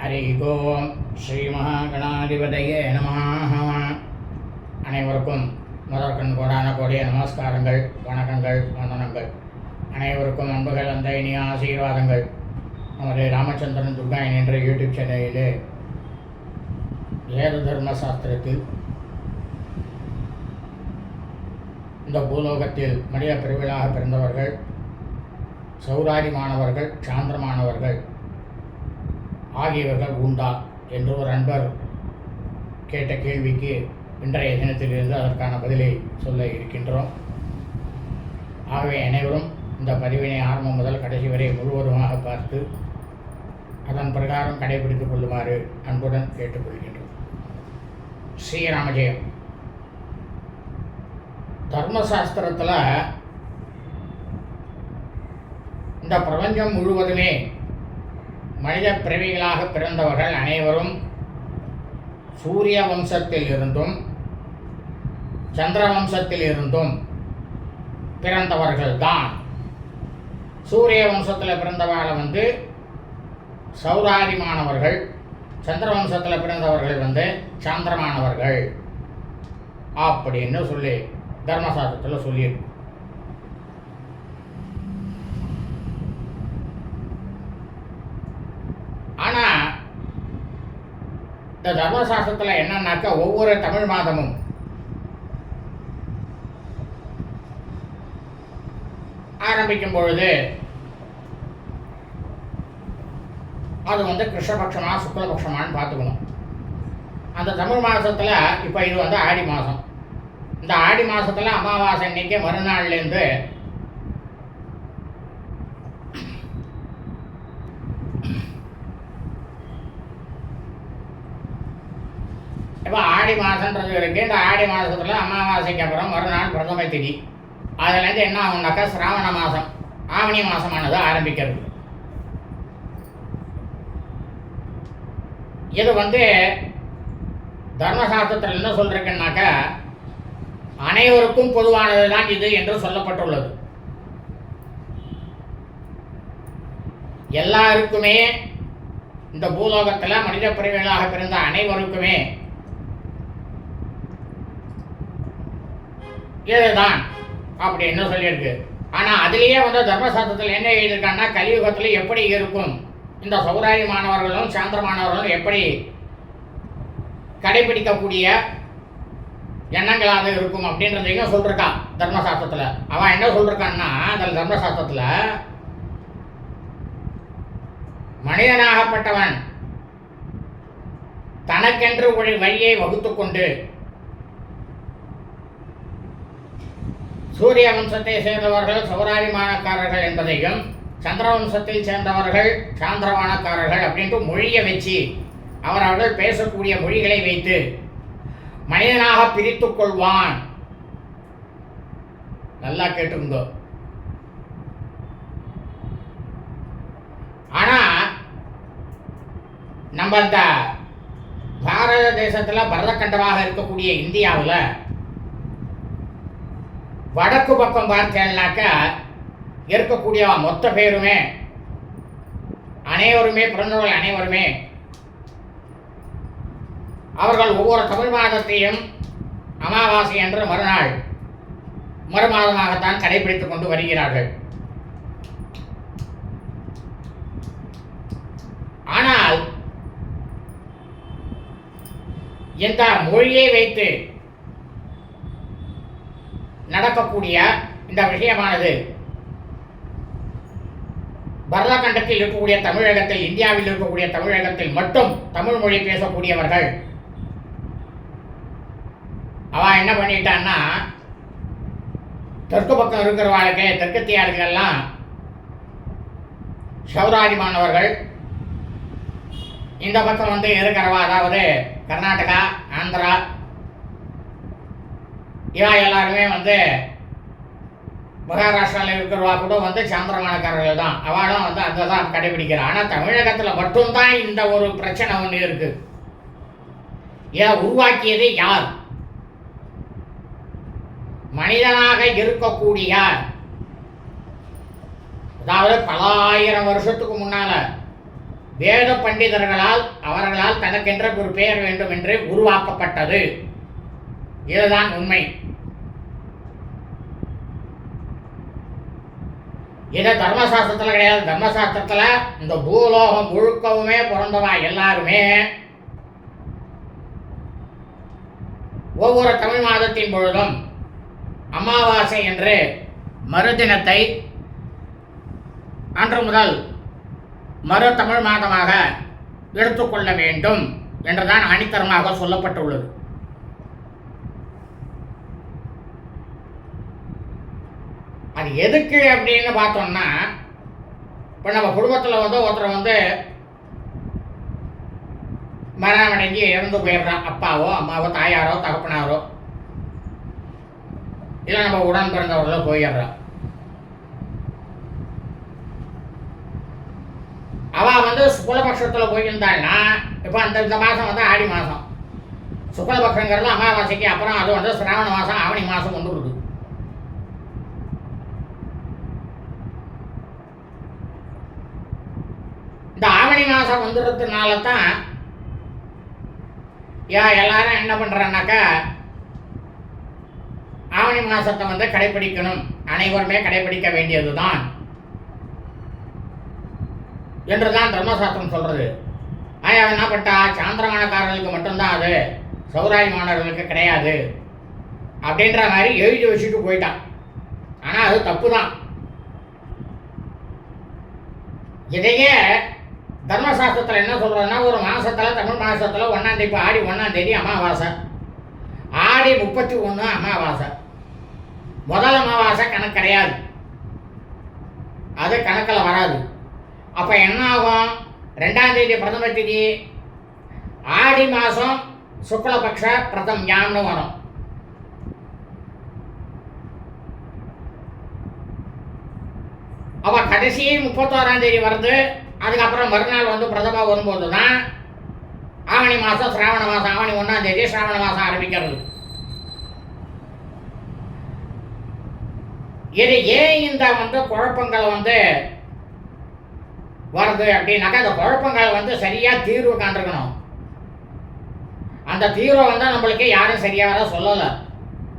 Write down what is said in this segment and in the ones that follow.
हरि ஓம் ஸ்ரீ மகாகணாதிபதையே நமः அனைவருக்கும் முதற்கண் கோடான கோடிய நமஸ்காரங்கள் வணக்கங்கள் வந்தனங்கள் அனைவருக்கும் அன்புகள் அந்த இனிய ஆசீர்வாதங்கள் நமது ராமச்சந்திரன் துர்காயன் என்ற யூடியூப் சேனலிலே வேத தர்ம சாஸ்திரத்தில் இந்த பூலோகத்தில் மனித பிரிவிலாக பிறந்தவர்கள் சௌராதி மாணவர்கள் சாந்திரமானவர்கள் ஆகியவர்கள் உண்டா? என்று ஒரு அன்பர் கேட்ட கேள்விக்கு இன்றைய தினத்திலிருந்து அதற்கான பதிலை சொல்ல இருக்கின்றோம். ஆகவே அனைவரும் இந்த பதிவினை ஆரம்பம் முதல் கடைசி வரை முழுவதுமாக பார்த்து அதன் பிரகாரம் கடைபிடித்துக் கொள்ளுமாறு அன்புடன் கேட்டுக்கொள்கின்றோம். ஸ்ரீராமஜெயம். தர்மசாஸ்திரத்தில் இந்த பிரபஞ்சம் முழுவதுமே மனித பிறவிகளாக பிறந்தவர்கள் அனைவரும் சூரிய வம்சத்தில் இருந்தும் சந்திர வம்சத்தில் இருந்தும் பிறந்தவர்கள் தான் சூரிய வம்சத்தில் பிறந்தவர்களை வந்து சௌராரிமானவர்கள் சந்திர வம்சத்தில் பிறந்தவர்கள் வந்து சாந்திரமானவர்கள் அப்படின்னு சொல்லி தர்மசாஸ்திரத்தில் சொல்லியிருக்கு ஆனால் இந்த தர்மசாஸ்திரத்தில் என்னன்னாக்கா ஒவ்வொரு தமிழ் மாதமும் ஆரம்பிக்கும் பொழுது அது வந்து கிருஷ்ணபக்ஷமா சுக்லபக்ஷமானு பார்த்துக்கணும். அந்த தமிழ் மாதத்தில் இப்போ இது வந்து ஆடி மாதம். இந்த ஆடி மாதத்தில் அமாவாசை அன்னைக்கு மறுநாள்லேருந்து இப்போ ஆடி மாதன்றது இருக்குது இந்த ஆடி மாதத்தில் அமாவாசைக்கு அப்புறம் மறுநாள் பிரதம திதி. அதுலேருந்து என்ன ஆகும்னாக்கா சிராவண மாதம் ஆவணி மாதமானது ஆரம்பிக்கிறது. இது வந்து தர்மசாஸ்திரத்தில் என்ன சொல்கிறேன்னாக்கா அனைவருக்கும் பொதுவானது தான் இது என்று சொல்லப்பட்டுள்ளது. எல்லாருக்குமே இந்த பூலோகத்தில் மனித பிரிவுகளாக பிறந்த அனைவருக்குமே இதுதான். அப்படின்னு சொல்லியிருக்கு? ஆனால் அதுலேயே வந்து தர்மசாஸ்திரத்தில் என்ன எழுதியிருக்காங்கன்னா கலியுகத்தில் எப்படி இருக்கும்? இந்த சௌராய மாணவர்களும் சாந்திர மாணவர்களும் எப்படி கடைபிடிக்கக்கூடிய எண்ணங்களாக இருக்கும் அப்படின்றதையும் சொல்லிருக்கான் தர்மசாஸ்திரத்தில். அவன் என்ன சொல்லிருக்கான்னா அந்த தர்மசாஸ்திரத்தில் மனிதனாகப்பட்டவன் தனக்கென்று ஒரு வழியை வகுத்துக்கொண்டு சூரிய வம்சத்தை சேர்ந்தவர்கள் சௌராரிமானக்காரர்கள் என்பதையும் சந்திர வம்சத்தில் சேர்ந்தவர்கள் சாந்திரமானக்காரர்கள் அப்படின்ட்டு மொழியை வச்சு அவரவர்கள் பேசக்கூடிய மொழிகளை வைத்து மனிதனாக பிரித்துக் கொள்வான். நல்லா கேட்டுருந்தோ ஆனா நம்ம இந்த பாரத தேசத்துல பரதக்கண்டமாக இருக்கக்கூடிய இந்தியாவில் வடக்கு பக்கம் பார்த்தேன்னாக்கா இருக்கக்கூடிய மொத்த பேருமே அனைவருமே பிறந்தவர்கள் அனைவருமே அவர்கள் ஒவ்வொரு தமிழ் மாதத்தையும் அமாவாசை என்று மறுநாள் மறுமாதமாகத்தான் கடைபிடித்துக் கொண்டு வருகிறார்கள். ஆனால் இந்த மொழியை வைத்து நடக்கக்கூடிய இந்த விஷயமானது. பரதகண்டத்தில் இருக்கக்கூடிய தமிழகத்தில் இந்தியாவில் இருக்கக்கூடிய தமிழகத்தில் மட்டும் தமிழ் மொழி பேசக்கூடியவர்கள். அவன் என்ன பண்ணிட்டான்னா தெற்கு பக்கம் இருக்கிறவாளுக்கு தெற்கத்தியாளுக்கெல்லாம் சௌராதி மாணவர்கள். இந்த பக்கம் வந்து இருக்கிறவா அதாவது கர்நாடகா ஆந்திரா இவன் எல்லாருமே வந்து மகாராஷ்டிராவில் இருக்கிறவா கூட வந்து சாந்திரமானக்காரர்கள் தான் அவளும் வந்து அதை தான் கடைபிடிக்கிறான் ஆனால் தமிழகத்தில் மட்டும்தான் இந்த ஒரு பிரச்சனை ஒன்று இருக்கு. இதை உருவாக்கியது யார்? மனிதனாக இருக்கக்கூடிய அதாவது பல ஆயிரம் வருஷத்துக்கு முன்னால வேத பண்டிதர்களால் அவர்களால் தனக்கென்ற ஒரு பெயர் வேண்டும் என்று உருவாக்கப்பட்டது. இதுதான் உண்மை. இது தர்மசாஸ்திரத்தில் கிடையாது. தர்மசாஸ்திரத்தில் இந்த பூலோகம் முழுக்கவுமே பிறந்தவா எல்லாருமே. ஒவ்வொரு தமிழ் மாதத்தின் பொழுதும் அமாவாசை என்று மறுதினத்தை அன்று முதல் மறு தமிழ் மாதமாக எடுத்துக்கொள்ள வேண்டும் என்றுதான் அணித்தரமாக சொல்லப்பட்டுள்ளது. எதுக்கு அப்படின்னு பார்த்தோம்னா இப்போ நம்ம குடும்பத்தில் வந்து ஒருத்தர் வந்து மரணம் இறந்து போயிடுறான். அப்பாவோ அம்மாவோ தாயாரோ தகப்பனாரோ. இல்லை நம்ம உடன் பிறந்தவர்களோ போயிடுறான். அவ வந்து சுக்லபக்ஷத்தில் போயிருந்தாள்னா இப்போ அந்த இந்த மாதம் வந்து ஆடி மாதம் சுக்லபக்ஷங்கிறது அமாவாசைக்கு அப்புறம் அது வந்து சிராவண மாதம் ஆவணி மாதம் கொண்டு கொடுக்குது இந்த ஆவணி மாதம் வந்துடுறதுனால தான் யா எல்லாரும் என்ன பண்ணுறான்னாக்கா ஆவணி மாதத்தை வந்து கடைபிடிக்கணும் அனைவருமே கடைபிடிக்க வேண்டியதுதான். என்றுதான் தர்மசாஸ்திரம் சொல்றது. ஆயா என்ன பட்டா? சாந்திரமானக்காரர்களுக்கு மட்டும்தான் அது. சௌராயமானவர்களுக்கு கிடையாது. அப்படின்ற மாதிரி எழுதி வச்சுட்டு போயிட்டான். ஆனால் அது தப்பு தான் இதையே தர்மசாஸ்திரத்தில் என்ன சொல்கிறதுனா ஒரு மாதத்தில் தமிழ் மாதத்தில் ஒன்றாந்தேதி இப்போ ஆடி ஒன்றாந்தேதி அமாவாசை. ஆடி முப்பத்தி ஒன்று அமாவாசை. முதல் அமாவாசை கணக்கு கிடையாது. அது கணக்கில் வராது. அப்போ என்ன ஆகும்? ரெண்டாம் தேதி பிரதம தேதி ஆடி மாதம் சுக்லபக்ஷ பிரதம் ஞானம் வரும். அப்போ கடைசி முப்பத்தோராம் தேதி வருது. அதுக்கப்புறம் மறுநாள் வந்து பிரதமா வரும்போது தான் ஆவணி மாதம் சிராவண மாதம் ஆவணி ஒன்றாம் தேதி சிராவண மாதம் ஆரம்பிக்கிறது. இது ஏன் இந்த வந்து குழப்பங்கள் வந்து வருது அப்படின்னாக்கா அந்த குழப்பங்கள் வந்து சரியாக தீர்வு காண்டிருக்கணும் அந்த தீர்வை வந்து நம்மளுக்கு யாரும் சரியாக சொல்லலை.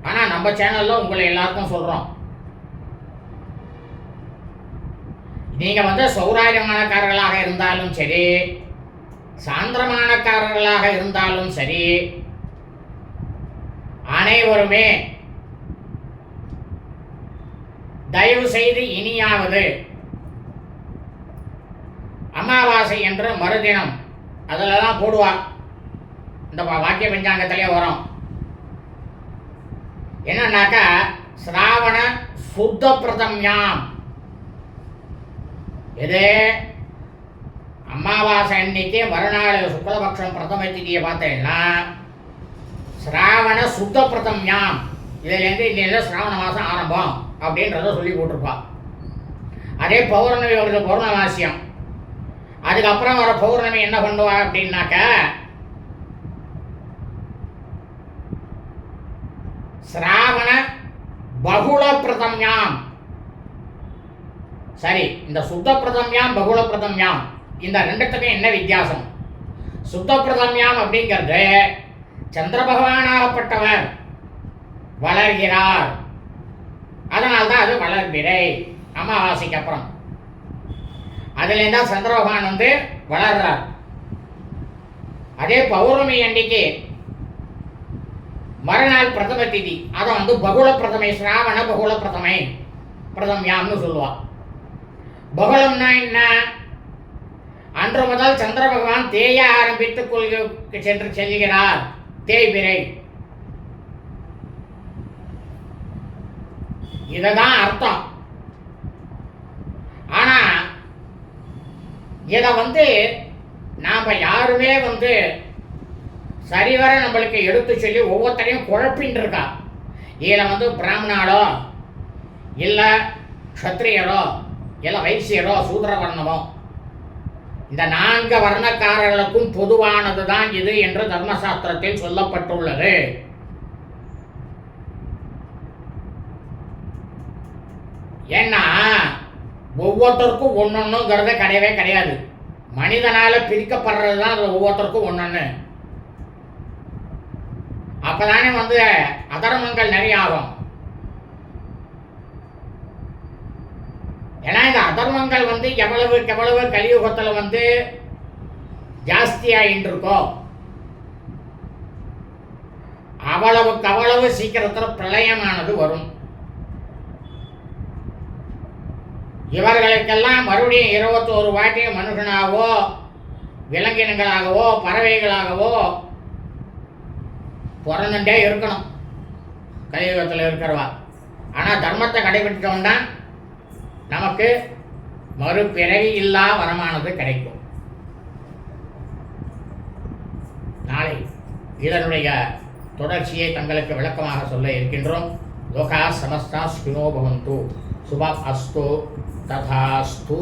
ஆனால் நம்ம சேனலில் உங்களை எல்லாருக்கும் சொல்கிறோம் நீங்கள் வந்து சௌராயமானக்காரர்களாக இருந்தாலும் சரி சாந்திரமானக்காரர்களாக இருந்தாலும் சரி அனைவருமே தயவு செய்து இனியாவது அமாவாசை என்று மறுதினம் அதிலலாம் போடுவா. இந்த வா- வாக்கிய பஞ்சாங்கத்திலே வரும். என்னன்னாக்கா சிராவண சுத்த பிரதம்யாம். எது? அமாவாசை அன்னைக்கு மறுநாள் சுக்லபக்ஷம் பிரதம திதியை பார்த்தீங்கன்னா சிராவண சுத்த பிரதம்யாம் இதுலேருந்து இன்னையில சிராவண மாதம் ஆரம்பம் அப்படின்றத சொல்லி போட்டிருப்பான் அதே பௌர்ணமி வருது பௌர்ணமாசியம். அதுக்கப்புறம் வர பௌர்ணமி என்ன பண்ணுவா அப்படின்னாக்க சிராவண பகுள பிரதம்யாம் சரி இந்த சுத்த பிரதம்யாம் பகுல பிரதம்யாம் இந்த ரெண்டுத்துக்கும் என்ன வித்தியாசம்? சுத்த பிரதம்யாம் அப்படிங்கிறது சந்திர பகவானாகப்பட்டவர் வளர்கிறார். அதனால்தான் அது வளர்பிறை அமாவாசைக்கு அப்புறம். அதுலேருந்து தான் சந்திர பகவான் வந்து வளர்றார். அதே பௌர்ணமி அன்னைக்கு மறுநாள் பிரதம திதி. அதை வந்து பகுல பிரதமை ஸ்ராவண பகுல பிரதமை பிரதம்யாம்னு சொல்லுவாள் பகுளம்னா என்ன? அன்று முதல் சந்திர பகவான் தேய ஆரம்பித்து கொள்கைக்கு சென்று செல்கிறார். தேய்பிரை இதுதான் அர்த்தம். ஆனா இதை வந்து நாம் யாருமே வந்து சரிவர நம்மளுக்கு எடுத்து சொல்லி ஒவ்வொருத்தரையும் குழப்பின்னு இருக்கா இதில் வந்து பிராமணாலோ இல்லை க்ஷத்ரியரோ இல்லை வைசியரோ சூத்திரவர்ணமோ இந்த நான்கு வர்ணக்காரர்களுக்கும் பொதுவானது தான் இது என்று தர்மசாஸ்திரத்தில் சொல்லப்பட்டுள்ளது. ஏன்னா ஒவ்வொருத்தருக்கும் ஒன்னொன்னுங்கிறது கிடையவே கிடையாது. மனிதனால பிரிக்கப்படுறது தான் அது ஒவ்வொருத்தருக்கும் ஒன்னொன்னு. அப்பதானே வந்து அதர்மங்கள் நிறைய ஆகும். ஏன்னா இந்த அதர்மங்கள் வந்து எவ்வளவு எவ்வளவு கலியுகத்தில் வந்து ஜாஸ்தியாயின்னு இருக்கோ அவ்வளவுக்கு அவ்வளவு சீக்கிரத்தில் பிரளயமானது வரும். இவர்களுக்கெல்லாம் மறுபடியும் இருபத்தோரு வாட்டி மனுஷனாகவோ விலங்கினங்களாகவோ பறவைகளாகவோ பிறந்துட்டே இருக்கணும். கலியுகத்தில் இருக்கிறவா. ஆனால் தர்மத்தை கடைபிடிச்சோம்னா நமக்கு மறுபிறவி இல்லா வரமானது கிடைக்கும். நாளை இதனுடைய தொடர்ச்சியை தங்களுக்கு விளக்கமாக சொல்ல இருக்கின்றோம். லோகா சமஸ்தா ஸ்பினோ பவந்து. சுப அஸ்து ததாஸ்து.